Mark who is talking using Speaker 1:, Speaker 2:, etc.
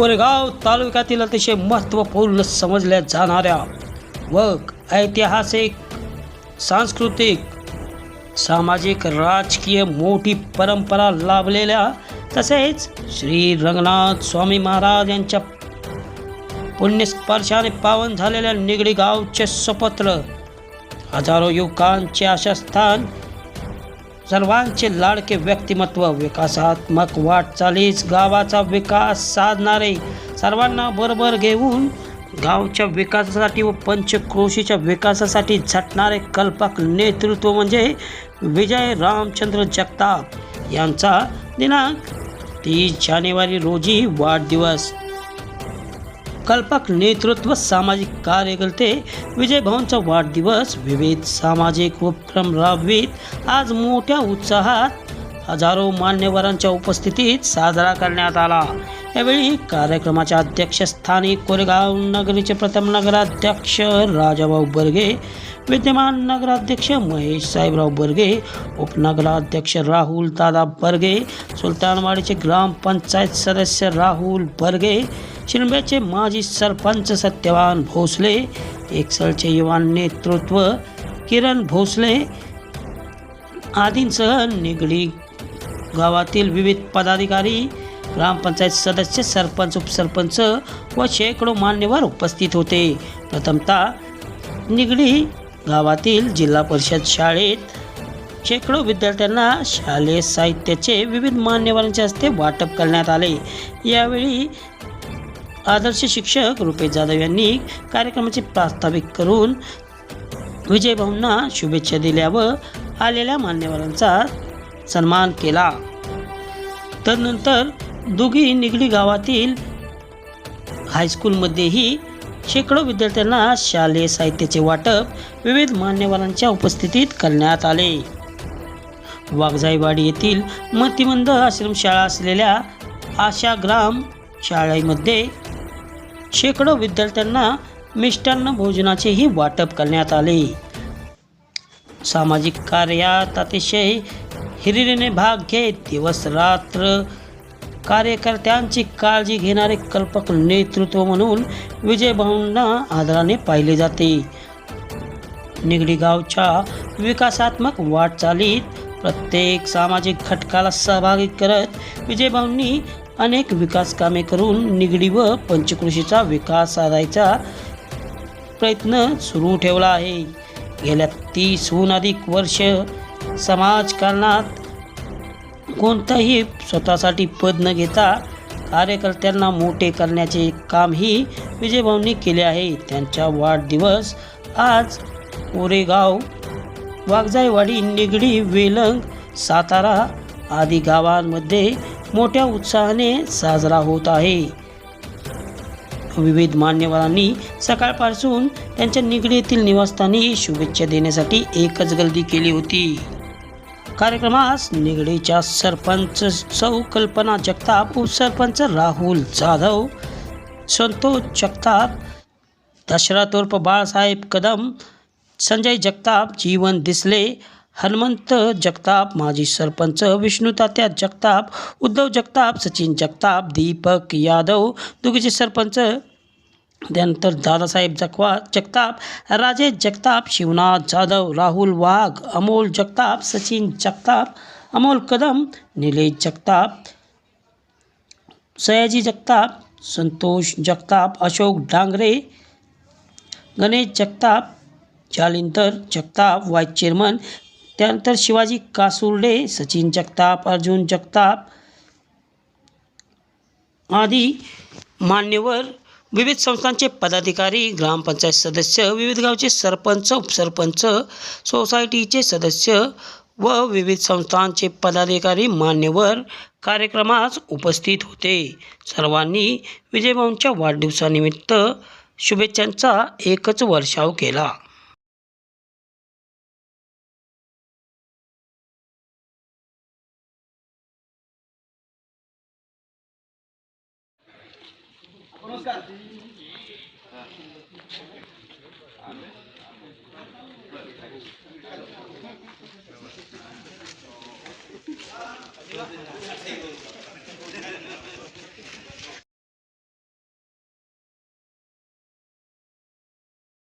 Speaker 1: कोरेगाव तालुक्यातील अतिशय महत्त्वपूर्ण समजल्या जाणाऱ्या व ऐतिहासिक सांस्कृतिक सामाजिक राजकीय मोठी परंपरा लाभलेल्या तसेच श्री रंगनाथ स्वामी महाराज यांच्या पुण्यस्पर्शाने पावन झालेल्या निगडी गावचे सपत्र हजारो युवकांचे आशास्थान सर्वांचे लाडके व्यक्तिमत्व विकासात्मक वाटचालीस गावाचा विकास साधणारे सर्वांना बरोबर घेऊन गावच्या विकासासाठी व पंचक्रोशीच्या विकासासाठी झटणारे कल्पक नेतृत्व म्हणजे विजय रामचंद्र जगताप यांचा दिनांक तीस जानेवारी रोजी वाढदिवस. कल्पक नेतृत्व सामाजिक कार्यकर्ते विजय भवनचा वाढदिवस विविध सामाजिक उपक्रम राबवीत. आज मोठ्या उत्साहात हजारो मान्यवरांच्या उपस्थितीत साजरा करण्यात आला. यावेळी कार्यक्रमाच्या अध्यक्षस्थानी कोरेगाव नगरीचे प्रथम नगराध्यक्ष राजाभाऊ बर्गे विद्यमान नगराध्यक्ष महेश साहेबराव बर्गे उपनगराध्यक्ष राहुल दादा बर्गे सुलतानवाडीचे ग्रामपंचायत सदस्य राहुल बर्गे चिंब्याचे माजी सरपंच सत्यवान भोसले एक्सलचे युवान नेतृत्व किरण भोसले आदींसह निगडी गावातील विविध पदाधिकारी ग्रामपंचायत सदस्य सरपंच उपसरपंच व शेकडो मान्यवर उपस्थित होते. प्रथमतः निगडी गावातील जिल्हा परिषद शाळेत शेकडो विद्यार्थ्यांना शालेय साहित्याचे विविध मान्यवरांच्या हस्ते वाटप करण्यात आले. यावेळी आदर्श शिक्षक रुपेश जाधव यांनी कार्यक्रमाचे प्रास्ताविक करून विजय भाऊंना शुभेच्छा दिल्या व आलेल्या मान्यवरांचा सन्मान केला. तदनंतर दोघी निगडी गावातील हायस्कूलमध्येही शेकडो विद्यार्थ्यांना शालेय साहित्याचे वाटप विविध मान्यवरांच्या उपस्थितीत करण्यात आले. वाघजाईवाडी येथील मतिमंद आश्रमशाळा असलेल्या आशाग्राम शाळेमध्ये शेकडो विद्यार्थ्यांना मिष्टान्न भोजनाचेही वाटप करण्यात आले. सामाजिक कार्यात अतिशय हिरिरीने भाग घेत दिवस रात्र कार्यकर्त्यांची काळजी घेणारे कल्पक नेतृत्व म्हणून विजयभाऊंना आदराने पाहिले जाते. निगडी गावच्या विकासात्मक वाटचालीत प्रत्येक सामाजिक घटकाला सहभागी करत विजयभाऊंनी अनेक विकास कामे करून निगडी व पंचकृषीचा विकास साधायचा प्रयत्न सुरू ठेवला आहे. गेल्या तीसहून अधिक वर्ष समाजकारणात कोणताही स्वतःसाठी पद न घेता कार्यकर्त्यांना मोठे करण्याचे कामही विजयभाऊंनी केले आहे. त्यांचा वाढदिवस आज कोरेगाव वाघजायवाडी निगडी वेलंग सातारा आदी गावांमध्ये मोठ्या उत्साहाने साजरा होत आहे. विविध मान्यवरांनी सकाळपासून त्यांच्या निगडीतील निवासस्थानी शुभेच्छा देण्यासाठी एकच गर्दी केली होती. कार्यक्रमास निगडीच्या सरपंच सौ कल्पना जगताप उपसरपंच राहुल जाधव संतोष जगताप दशरथ उर्फ बाळासाहेब कदम संजय जगताप जीवन दिसले हनुमंत जगताप माजी सरपंच विष्णुतात्या जगताप उद्धव जगताप सचिन जगताप दीपक यादव दुगीचे सरपंच त्यानंतर दादासाहेब जगवा जगताप राजेश जगताप शिवनाथ जाधव राहुल वाघ अमोल जगताप सचिन जगताप अमोल कदम निलेश जगताप सयाजी जगताप संतोष जगताप अशोक डांगरे गणेश जगताप जालिंदर जगताप वाईस चेअरमन त्यानंतर शिवाजी कासुर्डे सचिन जगताप अर्जुन जगताप आदी मान्यवर विविध संस्थांचे पदाधिकारी ग्रामपंचायत सदस्य विविध गावचे सरपंच उपसरपंच सोसायटीचे सदस्य व विविध संस्थांचे पदाधिकारी मान्यवर कार्यक्रमास उपस्थित होते. सर्वांनी विजयभाऊंच्या वाढदिवसानिमित्त शुभेच्छांचा एकच वर्षाव केला. नमस्कार Thank you.